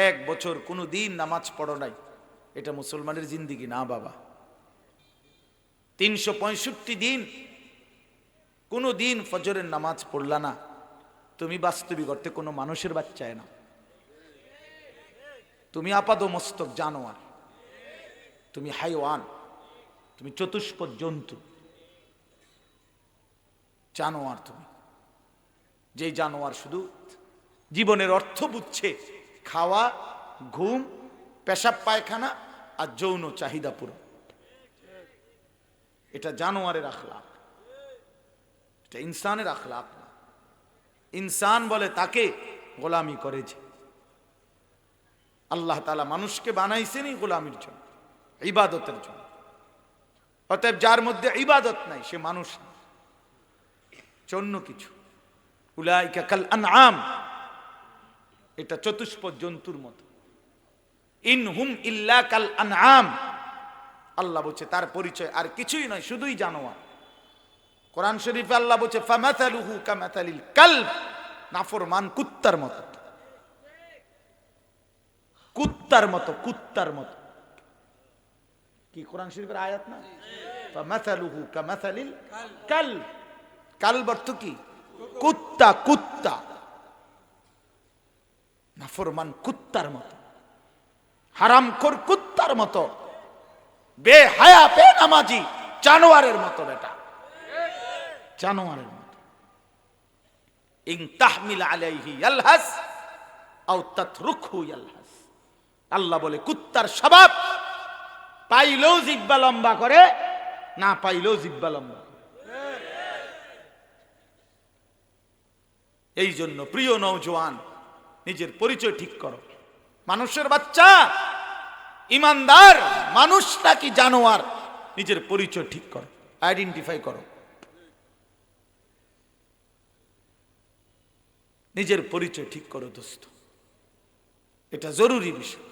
এক বছর কোনো দিন নামাজ পড়ো নাই। এটা মুসলমানের জিন্দিগি না, বাবা। তিনশো পঁয়ষট্টি দিন কোনো দিন ফজরের নামাজ পড়লা না। তুমি বাস্তবিক অর্থে কোনো মানুষের বাচ্চায় না। তুমি আপাদ মস্তক জানোয়ার। তুমি হাইওয়ান। তুমি চতুষ্পদ জন্তু। জানোয়ার তুমি। যে জানোয়ার শুধু জীবনের অর্থ বুঝছে খাওয়া, ঘুম, পেশাব পায়খানা আর যৌন চাহিদা পুরো এটা জানোয়ারের আখলাক এটা ইনসানের আখলাক না। ইনসান বলে তাকে গোলামি করে যে। আল্লাহ তালা মানুষকে বানাইছেনই গোলামির জন্য, ইবাদতের জন্য। অতএব যার মধ্যে ইবাদত নাই, সে মানুষ অন্য কিছু। উলাইকা কাল আনআম। এটা চতুষ্পদ জন্তুর মতো। ইন হুম ইল্লা কাল আনআম। আল্লাহ বলছে, তার পরিচয় আর কিছুই নয়, শুধুই জানোয়ার। কোরআন শরীফে আল্লাহ বলছে ফামাতালুহু কামাতালিল নাফরমান কুত্তার মতো। কুত্তার মতো কুত্তার মতো। কি, কোরআন শরীফের আয়াত না? ফামাতালুহু কামাতালিল কালব। কালব অর্থ কি? কুত্তা কুত্তা। নাফরমান কুত্তার মতো। হারামখোর কুত্তার মতো। বে হায়া বে নামাজি জানোয়ারের মতো বেটা। জানোয়ারের মতো। ইন তাহমিল আলাইহি আও তাতরুকহু আল্লাহ বলে, কুত্তার স্বভাব পাইলেও জিব্বা লম্বা করে, না পাইলেও জিব্বা লম্বা এই জন্য প্রিয় নৌজওয়ান নিজের পরিচয় ঠিক করো। মানুষের বাচ্চা, ইমানদার, মানুষ নাকি জানোয়ার, নিজের পরিচয় ঠিক করো আইডেন্টিফাই করো। নিজের পরিচয় ঠিক করো দোস্ত। এটা জরুরি বিষয়।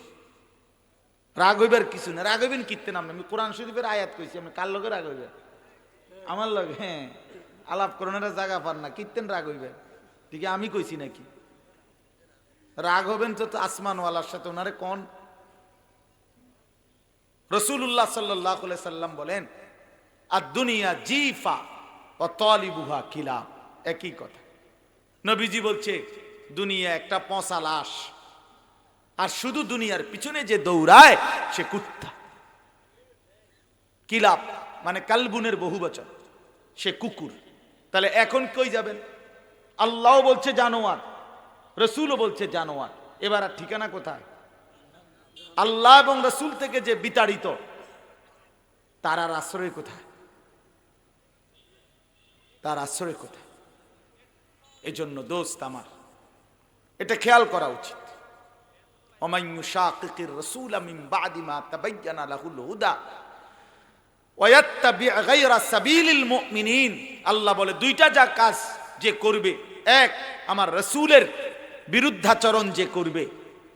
রাগ হইবার কিছু না। রাগ হইবেন কীর্তেন আমি কোরআন শরীফের আয়াত কইছি আপনি কার লগে রাগ হইবেন আমার লগে হ্যাঁ। আলাপ করোনার জায়গা পান না কীর্তেন রাগ হইবেন ঠিক আমি কইছি নাকি? রাগ হবেন তো আসমানওয়ালার সাথে ওনারে কোন? রসুল্লাহ সাল্লাহ সাল্লাম বলেন আর দুনিয়া জিফা ও তলিবুহা কিলা একই কথা। নবীজি বলছে, দুনিয়া একটা পচা লাশ, আর শুধু দুনিয়ার পিছনে যে দৌড়ায়, সে কুত্তা। কিলাপ মানে কালবুনের বহু বচন, সে কুকুর। তাহলে এখন কই যাবেন? আল্লাহ বলছে জানোয়ার রসুলও বলছে জানোয়ার, এবার আর ঠিকানা কোথায়? আল্লাহ এবং রসুল থেকে যে বিতাড়িত, তার আর আশ্রয় কোথায়? তার আশ্রয় কোথায়? এজন্য দোস্ত আমার, এটা খেয়াল করা উচিত। আল্লাহ বলে, দুইটা যা কাজ যে করবে, এক আমার রসুলের বিরুদ্ধাচরণ যে করবে।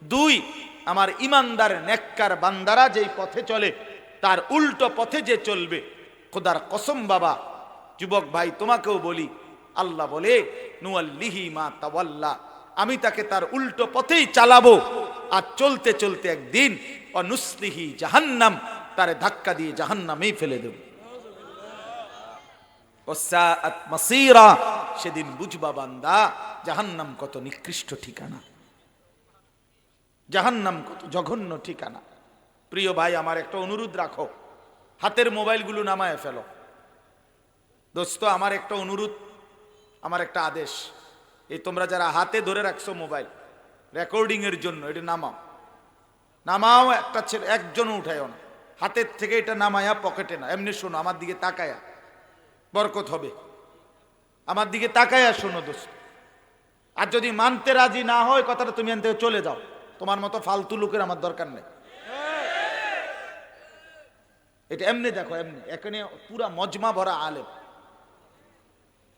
দুই, আমার ইমানদার, নেককার বান্দারা যেই পথে চলে, তার উল্টো পথে যে চলবে। খোদার কসম বাবা, যুবক ভাই, তোমাকেও বলি, আল্লাহ বলে, নুয়াল্লিহি মা তাওয়াল্লা, আমি তাকে তার উল্টো পথেই চালাবো। আর চলতে চলতে একদিন, অনুসলিহি জাহান্নাম, তারে ধাক্কা দিয়ে জাহান্নামেই ফেলে দেব। সেদিন বুঝবা বান্দা, জাহান্নাম কত নিকৃষ্ট ঠিকানা। জাহান্নাম কত জঘন্য ঠিকানা। প্রিয় ভাই, আমার একটা অনুরোধ রাখো। হাতের মোবাইলগুলো নামায় ফেলো। দোস্ত, আমার একটা অনুরোধ, আমার একটা আদেশ। এই তোমরা যারা হাতে ধরে রাখছো মোবাইল রেকর্ডিং এর জন্য এটা নামাও। নামাও একটা ছেলে, একজনও উঠায়ও না। হাতের থেকে এটা নামায়া পকেটে না। এমনি শোনো, আমার দিকে তাকায়া। বরকত হবে। আমার দিকে তাকায়া শোনো দোস্ত। আর যদি মানতে রাজি না হয়, কথাটা তুমি থেকে চলে যাও। তোমার মতো ফালতু লোকের আমার দরকার নেই। এটা এমনি দেখো, এমনি। এখানে পুরা মজমা ভরা আলেম।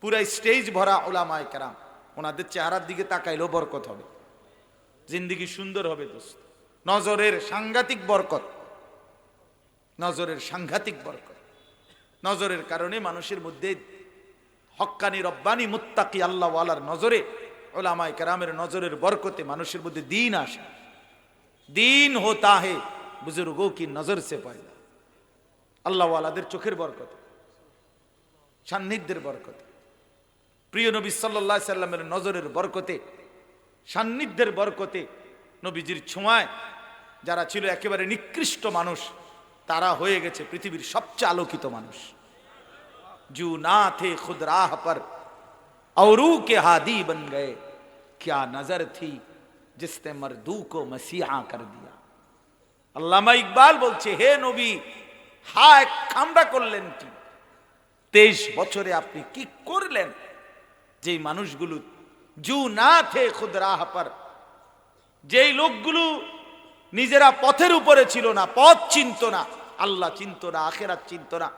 পুরা স্টেজ ভরা ওলামায় কেরাম। ওনাদের চেহারার দিকে তাকাইলেও বরকত হবে। জিন্দিগি সুন্দর হবে দোস্ত। নজরের সাংঘাতিক বরকত। নজরের সাংঘাতিক বরকত। নজরের কারণে মানুষের মধ্যে হক্কানি রব্বানি মুত্তাকি আল্লাহওয়ালার নজরে, ওলামায় কেরামের নজরের বরকতে মানুষের মধ্যে দিন আসে। দিন হোতা হে বুজুর্গো কি নজর সে পয়দা। আল্লাহওয়ালাদের চোখের বরকত, সান্নিধ্যের বরকত, প্রিয় নবী সাল্লাহ সাল্লামের নজরের বরকতে, সান্নিধ্যের বরকতে নবীজির ছোঁয়ায় যারা ছিল একেবারে নিকৃষ্ট মানুষ, তারা হয়ে গেছে পৃথিবীর সবচেয়ে আলোকিত মানুষ। জু না থে খুদ রাহ पर औरू के हादी बन गए क्या नजर थी जिसने मर्दू को मसीहा कर दिया আল্লামা ইকবাল বলছে হে নবী হায় কামড়া করলেন কি তেইশ বছরে আপনি কি করলেন যে মানুষগুলো জু না থে খুদ রাহ পর যেই লোকগুলো নিজেরা পথের উপরে ছিল না পথ চিনত না আল্লাহ চিনত না আখেরাত চিনত না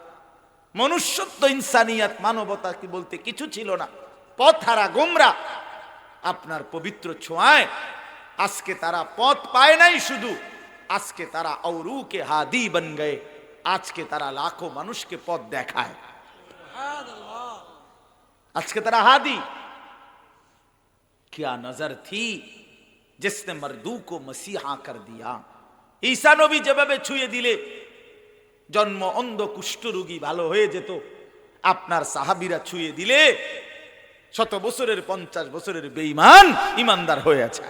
মনুষ্যত্ব ইনসানিয়াত মানবতা কি বলতে কিছু ছিল না পথ হারা গোমরা আপনার পবিত্র ছোঁয়ায় আজকে তারা পথ পায় নাই শুধু আজকে তারা औरू হাদি বন গয়ে আজকে তারা লাখো মানুষকে পথ দেখায় আজকে তারা হাদি क्या नजर थी जिसने मर्दू को मसीहा कर दिया ঈসা নবী যেভাবে ছুঁয়ে দিলে জন্ম অন্ধ কুষ্ঠরোগী ভালো হয়ে যেত। আপনার সাহাবিরা ছুঁয়ে দিলে শত বছরের, পঞ্চাশ বছরের বেইমান ইমানদার হয়ে আছে।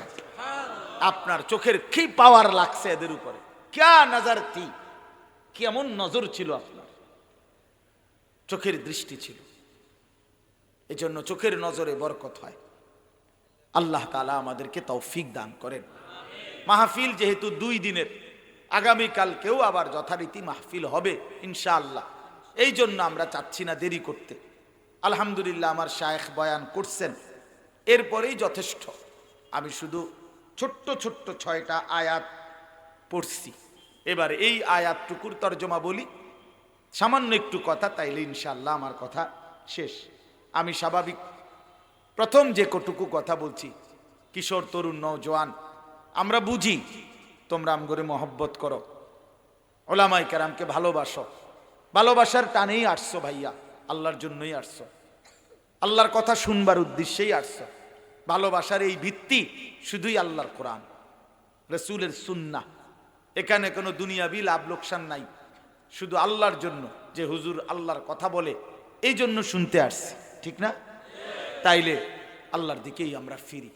আপনার চোখের কি পাওয়ার লাগছে এদের উপরে? ক্যা নজর থি? কেমন নজর ছিল আপনার? চোখের দৃষ্টি ছিল। এজন্য চোখের নজরে বরকত হয়। আল্লাহ তালা আমাদেরকে তৌফিক দান করেন। মাহফিল যেহেতু দুই দিনের আগামীকালকেও আবার যথারীতি মাহফিল হবে, ইনশাআল্লাহ। এই জন্য আমরা চাচ্ছি না দেরি করতে। আলহামদুলিল্লাহ আমার শায়েখ বয়ান করছেন। এরপরেই যথেষ্ট। আমি শুধু ছোট্ট ছোট্ট ছয়টা আয়াত পড়ছি। এবার এই আয়াতটুকুর তর্জমা বলি। সামান্য একটু কথা, তাইলে ইনশাআল্লাহ আমার কথা শেষ। আমি স্বাভাবিক। প্রথম যে কটুকু কথা বলছি, কিশোর, তরুণ নৌজওয়ান আমরা বুঝি তোমরা আমগরে মহব্বত করো। ওলামাই কেরামকে ভালোবাসো। ভালোবাসার টানেই আসছো ভাইয়া, আল্লাহর জন্যই আসছো। আল্লাহর কথা শুনবার উদ্দেশ্যেই আসছো। ভালোবাসার এই ভিত্তি শুধুই আল্লাহর কোরআন, রসুলের সুন্না এখানে কোনো দুনিয়াবি লাভ লোকসান নাই, শুধু আল্লাহর জন্য যে হুজুর আল্লাহর কথা বলে, এই জন্য শুনতে আসছি, ঠিক না? তাইলে আল্লাহর দিকেই আমরা ফিরি।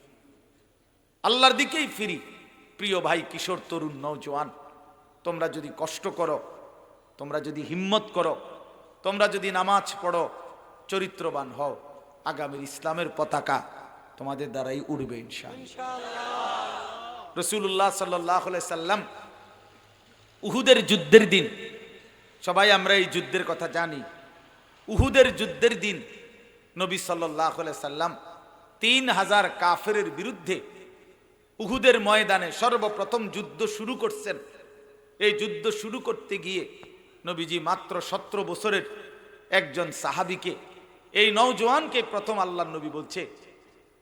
আল্লাহর দিকেই ফিরি। প্রিয় ভাই কিশোর, তরুণ নৌজওয়ান তোমরা যদি কষ্ট করো, তোমরা যদি হিম্মত করো, তোমরা যদি নামাজ পড়ো, চরিত্রবান হও, আগামীর ইসলামের পতাকা তোমাদের দ্বারাই উড়বে ইনশাআল্লাহ। রসুল্লাহ সাল্লাহ সাল্লাম, উহুদের যুদ্ধের দিন, সবাই আমরা এই যুদ্ধের কথা জানি, উহুদের যুদ্ধের দিন নবী সাল্লাহ সাল্লাম তিন হাজার কাফেরের বিরুদ্ধে উহুদের ময়দানে সর্বপ্রথম যুদ্ধ শুরু করছেন। এই যুদ্ধ শুরু করতে গিয়ে নবীজি মাত্র সতেরো বছরের একজন সাহাবিকে এই নৌজওয়ানকে প্রথম আল্লাহ নবী বলছে।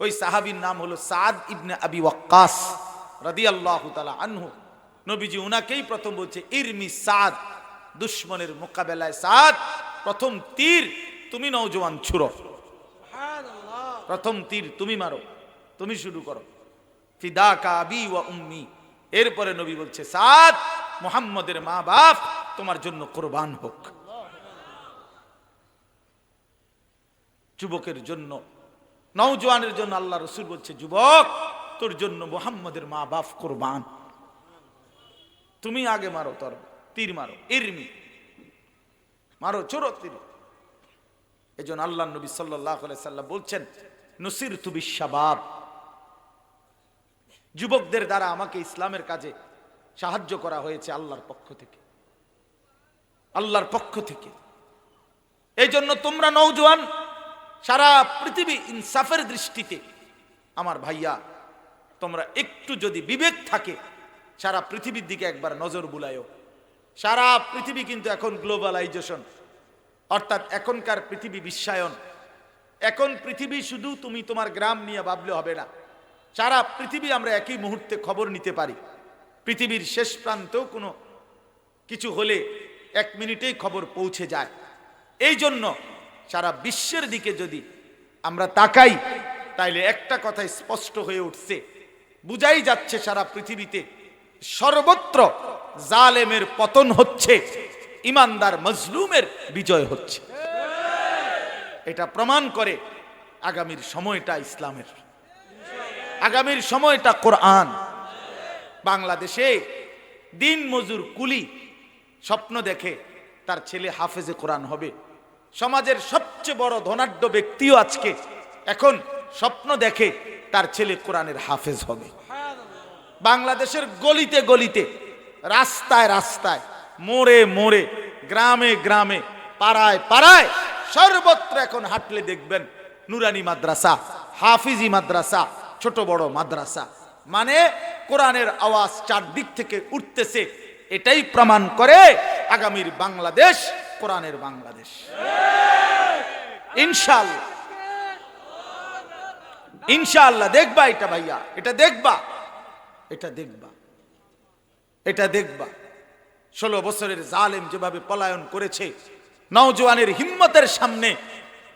ওই সাহাবির নাম হলো সাদ ইবনে আবি ওয়াক্কাস রাদি আল্লাহ আনহু। নবীজি উনাকেই প্রথম বলছে ইরমি সাদ দুশ্মনের মোকাবেলায় সাদ প্রথম তীর তুমি নৌজওয়ান ছুড়ো। প্রথম তীর তুমি মারো তুমি শুরু করো। এরপরে নবী বলছে, সাদ, মোহাম্মদের মা বাপ, তোমার জন্য কোরবান হোক। যুবকের জন্য, নওজোয়ানের জন্য আল্লাহ রসুল বলছে, যুবক, তোর জন্য মোহাম্মদের মা বাপ কোরবান। তুমি আগে মারো, তোর তীর মারো, ইরমি। মারো, চোরো তীর। এই জন্য আল্লাহ নবী সাল্লাহ সাল্লাম বলছেন নসির তুবি শাবাব যুবকদের দ্বারা আমাকে ইসলামের কাজে সাহায্য করা হয়েছে আল্লাহর পক্ষ থেকে। আল্লাহর পক্ষ থেকে। এই জন্য তোমরা নৌজওয়ান সারা পৃথিবী ইনসাফের দৃষ্টিতে আমার ভাইয়া, তোমরা একটু যদি বিবেক থাকে, সারা পৃথিবীর দিকে একবার নজর বুলায়ও সারা পৃথিবী কিন্তু এখন গ্লোবালাইজেশন। অর্থাৎ এখনকার পৃথিবী বিশ্বায়ন। এখন পৃথিবী শুধু তুমি তোমার গ্রাম নিয়ে ভাবলে হবে না। সারা পৃথিবী আমরা একই মুহূর্তে খবর নিতে পারি। পৃথিবীর শেষ প্রান্তেও কোনো কিছু হলে এক মিনিটেই খবর পৌঁছে যায়। এই জন্য সারা বিশ্বের দিকে যদি আমরা তাকাই, তাইলে একটা কথা স্পষ্ট হয়ে উঠছে। বুঝাই যাচ্ছে সারা পৃথিবীতে সর্বত্র জালেমের পতন হচ্ছে, ইমানদার মজলুমের বিজয় হচ্ছে। এটা প্রমাণ করে আগামীর সময়টা ইসলামের। আগামীর সময়টা কোরআন। বাংলাদেশে দিন মজুর কুলি স্বপ্ন দেখে তার ছেলে হাফেজে কোরআন হবে। সমাজের সবচেয়ে বড় ধনাঢ্য ব্যক্তিও আজকে। এখন স্বপ্ন দেখে তার ছেলে কোরআনের হাফেজ হবে। বাংলাদেশের গলিতে গলিতে, রাস্তায় রাস্তায়, মোড়ে মোড়ে, গ্রামে গ্রামে, পাড়ায় পাড়ায় সর্বত্র এখন হাঁটলে দেখবেন নুরানি মাদ্রাসা, হাফিজি মাদ্রাসা ছোট বড় মাদ্রাসা। মানে কোরআনের আওয়াজ চারদিক থেকে উঠতেছে। এটাই প্রমাণ করে আগামীর বাংলাদেশ, কোরআনের বাংলাদেশ। ইনশাআল্লাহ ইনশাআল্লাহ দেখবা এটা ভাইয়া। এটা দেখবা। এটা দেখবা। এটা দেখবা। ষোলো বছরের জালেম যেভাবে পলায়ন করেছে, নওজোয়ানের হিম্মতের সামনে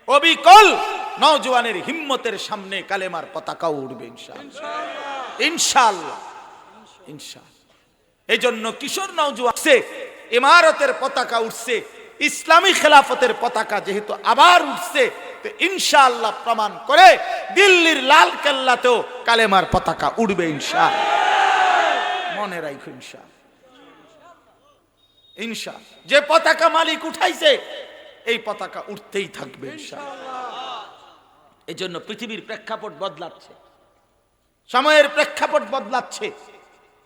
অবিকল নওজোয়ানের হিম্মতের সামনে কালেমার পতাকাও উঠবে ইনশাআল্লাহ। ইনশাআল্লাহ। ইনশাআল্লাহ। এই জন্য কিশোর নওজোয়ান ইমারতের পতাকা উঠছে ইসলামী খেলাফতের পতাকা যেহেতু আবার উঠছে তো ইনশাআল্লাহ প্রমাণ করে দিল্লির লাল কেল্লাতেও কালেমার পতাকা উঠবে ইনশাআল্লাহ। মনে রাখো ইনশাআল্লাহ। ইনশা যে পতাকা মালিক উঠাইছে এই পতাকা উঠতেই থাকবে এই জন্য পৃথিবীর প্রেক্ষাপট বদলাচ্ছে। সময়ের প্রেক্ষাপট বদলাচ্ছে।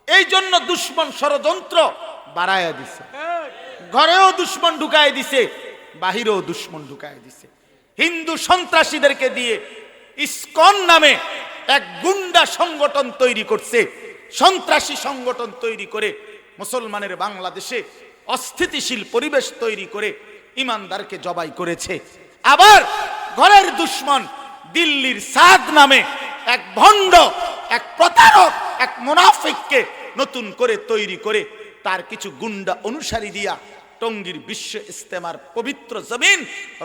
এই জন্য দুশ্মন ষড়যন্ত্র বাড়ায়া দিছে। ঘরেও দুশ্মন ঢুকায় দিছে, বাহিরেও দুশ্মন ঢুকায় দিছে। হিন্দু সন্ত্রাসীদেরকে দিয়ে ইসকন নামে এক গুন্ডা সংগঠন তৈরি করছে। সন্ত্রাসী সংগঠন তৈরি করে মুসলমানের বাংলাদেশে অস্থিতিশীল পরিবেশ তৈরি করে ইমানদারকে জবাই করেছে। আবার ঘরের দুশ্মন দিল্লির সাদ নামে এক ভণ্ড, এক প্রতারক, এক মুনাফিককে নতুন করে তৈরি করে তার কিছু গুন্ডা অনুসারী দিয়া টঙ্গীর বিশ্ব ইস্তেমার পবিত্র জমিন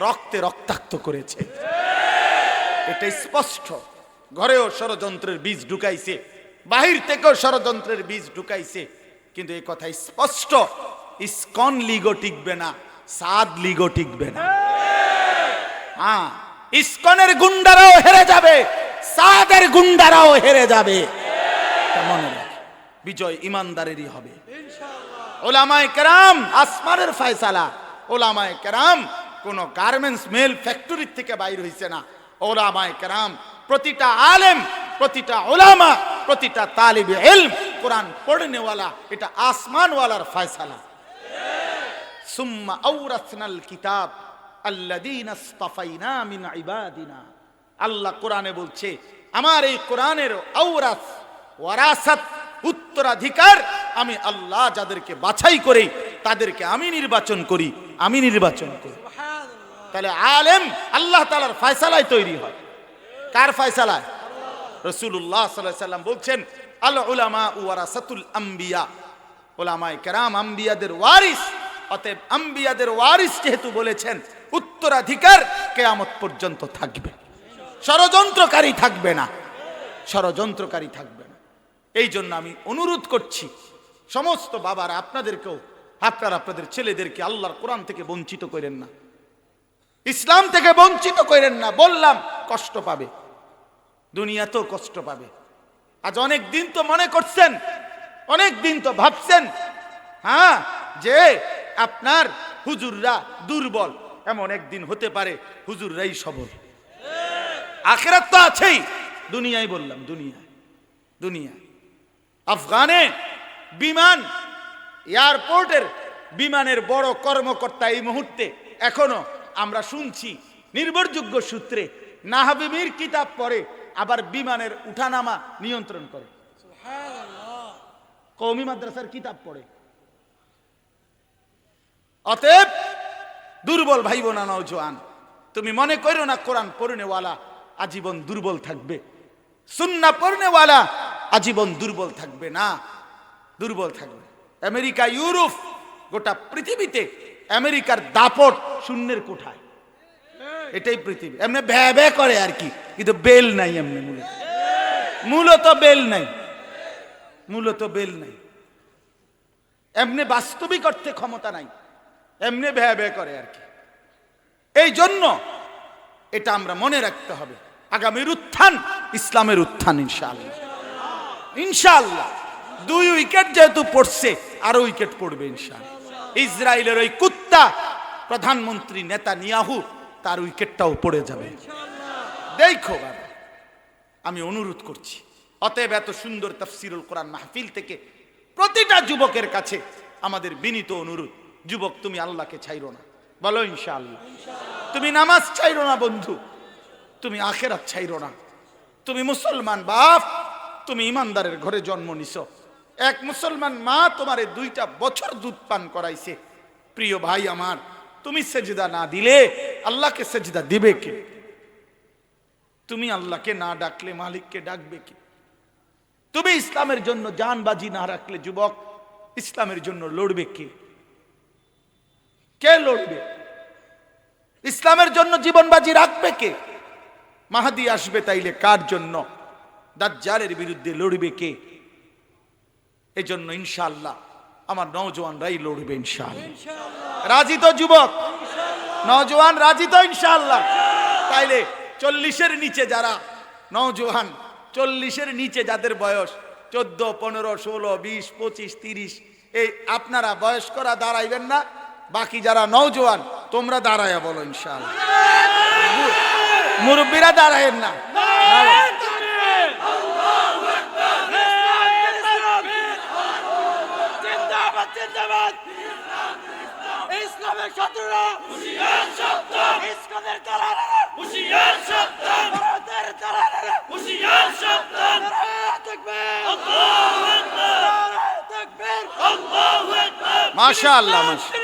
রক্তে রক্তাক্ত করেছে। এটা স্পষ্ট। ঘরেও ষড়যন্ত্রের বীজ ঢুকাইছে, বাহির থেকেও ষড়যন্ত্রের বীজ ঢুকাইছে, কিন্তু এই কথা স্পষ্ট। ইস্কন লিগো টিকবে না, সাদ লিগো টিকবে না। হ্যাঁ ইসকনের গুন্ডারাও হেরে যাবে সাদের গুন্ডারাও হেরে যাবে। মনে বিজয় ইমানদারেরই হবে। ওলামায় কেরাম আসমানের ফয়সালা। ওলামায় কেরাম কোন গার্মেন্টস মেল ফ্যাক্টরির থেকে বাইর হইছে না। ওলামায় কেরাম প্রতিটা আলেম প্রতিটা ওলামা প্রতিটা তালিব এলম কোরআন পড়নেওয়ালা এটা আসমানওয়ালার ফয়সালা। সুম্মা আওরাসনাল কিতাব। আল্লাহ কোরআনে বলছে আমার এই কোরআনের আওরাস ওয়ারাসাত উত্তরাধিকার আমি আল্লাহ যাদেরকে বাছাই করি তাদেরকে আমি নির্বাচন করি আমি নির্বাচন করি। তাহলে আলেম আল্লাহ তালার ফয়সালায় তৈরি হয়। কার ফয়সালায়? রসুল্লাহ সাল্লাহ সাল্লাম বলছেন আল উলামা ওয়ারাসাতুল আম্বিয়া। ওলামায় কেরাম আম্বিয়াদের ওয়ারিস অতএব আম্বিয়াদের ওয়ারিস যেহেতু বলেছেন, উত্তরাধিকার কেয়ামত পর্যন্ত থাকবে। ষড়যন্ত্রকারী থাকবে না। ষড়যন্ত্রকারী থাকবে না। এই জন্য আমি অনুরোধ করছি, সমস্ত বাবারা আপনাদেরকেও, আপনারা আপনাদের ছেলেদেরকে আল্লাহর কোরআন থেকে বঞ্চিত করেন না। ইসলাম থেকে বঞ্চিত করেন না, বললাম, কষ্ট পাবে। দুনিয়াতেও কষ্ট পাবে। আজ অনেক দিন তো মনে করছেন, অনেক দিন তো ভাবছেন হ্যাঁ যে আপনার হুজুররা দুর্বল। এমন একদিন হতে পারে হুজুররাই সবল। আখেরাত তো আছেই। দুনিয়ায় বললাম দুনিয়া দুনিয়া আফগানে বিমান এয়ারপোর্টের বিমানের বড় কর্মকর্তা এই মুহূর্তে এখনও আমরা শুনছি। নির্ভরযোগ্য সূত্রে নাহাবিমির কিতাব পড়ে আবার বিমানের উঠানামা নিয়ন্ত্রণ করে। কৌমি মাদ্রাসার কিতাব পড়ে। অতএব দুর্বল ভাই বোনা নৌজওয়ান তুমি মনে করো না কোরআন পড়নেওয়ালা আজীবন দুর্বল থাকবে? সুন্না পড়নেওয়ালা আজীবন দুর্বল থাকবে না। দুর্বল থাকবে। আমেরিকা, ইউরোপ, গোটা পৃথিবীতে আমেরিকার দাপট শূন্যের কোঠায়। এটাই পৃথিবী। এমনি ভ্যা ভ্যা করে আর কি। কিন্তু বেল নাই এমনি মূলত। মূলত বেল নাই। মূলত বেল নাই। এমনি বাস্তবিক অর্থে ক্ষমতা নাই। এমনি ব্যয় ব্যয় করে আর কি। এই জন্য এটা আমরা মনে রাখতে হবে। আগামীর উত্থান, ইসলামের উত্থান ইনশাআল্লাহ। ইনশাআল্লাহ। দুই উইকেট যেহেতু পড়ছে, আরও উইকেট পড়বে ইনশাআল্লাহ। ইসরায়েলের ওই কুত্তা, প্রধানমন্ত্রী নেতা নিয়াহু তার উইকেটটাও পড়ে যাবে। দেখো বাবা, আমি অনুরোধ করছি, অতএব এত সুন্দর তফসিরুল কোরআন মাহফিল থেকে প্রতিটা যুবকের কাছে আমাদের বিনীত অনুরোধ যুবক, তুমি আল্লাহকে ছাইরো না। বলো, ইনশাআল্লাহ। তুমি নামাজ ছাইরো না, বন্ধু। তুমি আখেরাত ছাইরো না। তুমি মুসলমান বাপ, তুমি ইমানদারের ঘরে জন্ম নিছ। এক মুসলমান মা তোমারে দুইটা বছর দুধ পান করাইছে। প্রিয় ভাই আমার, তুমি সেজদা না দিলে আল্লাহকে সেজদা দিবে কে? তুমি আল্লাহকে না ডাকলে মালিককে ডাকবে কি? তুমি ইসলামের জন্য জানবাজি না রাখলে যুবক, ইসলামের জন্য লড়বে কে? কে লড়বে? ইসলামের জন্য জীবনবাজি রাখবে কে? মাহাদি আসবে তাইলে কার জন্য? দাজ্জালের বিরুদ্ধে লড়বে কে? এই জন্য ইনশাআল্লাহ আমার নওজোয়ানরাই লড়বে ইনশাআল্লাহ। রাজি তো যুবক? নওজোয়ান রাজি তো ইনশাআল্লাহ? তাইলে চল্লিশের নিচে যারা নওজোয়ান চল্লিশের নিচে যাদের বয়স চোদ্দ পনেরো ষোলো বিশ পঁচিশ তিরিশ এই আপনারা বয়স্করা দাঁড়াইবেন না বাকি যারা নওজোয়ান তোমরা দাঁড়ায় বলো ইনশাআল্লাহ। মুরব্বীরা দাঁড়ায়েন না। ইসলামের শত্রুরা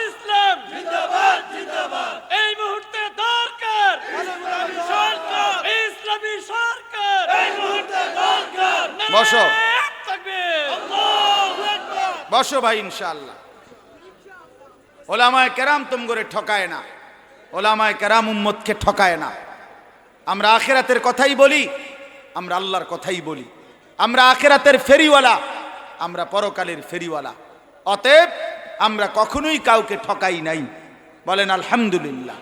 ইসলাম জিন্দাবাদ জিন্দাবাদ এই মুহূর্তে দরকার ইসলামী সরকার ইসলামী সরকার এই মুহূর্তে দরকার বসো। বসো ভাই, ইনশাআল্লাহ। ওলামায় কেরাম তুম করে ঠকায় না। ওলামায় কেরাম উম্মতকে ঠকায় না। আমরা আখেরাতের কথাই বলি, আমরা আল্লাহর কথাই বলি। আমরা আখেরাতের ফেরিওয়ালা, আমরা পরকালের ফেরিওয়ালা। অতএব আমরা কখনোই কাউকে ঠকাই নাই। বলেন আলহামদুলিল্লাহ।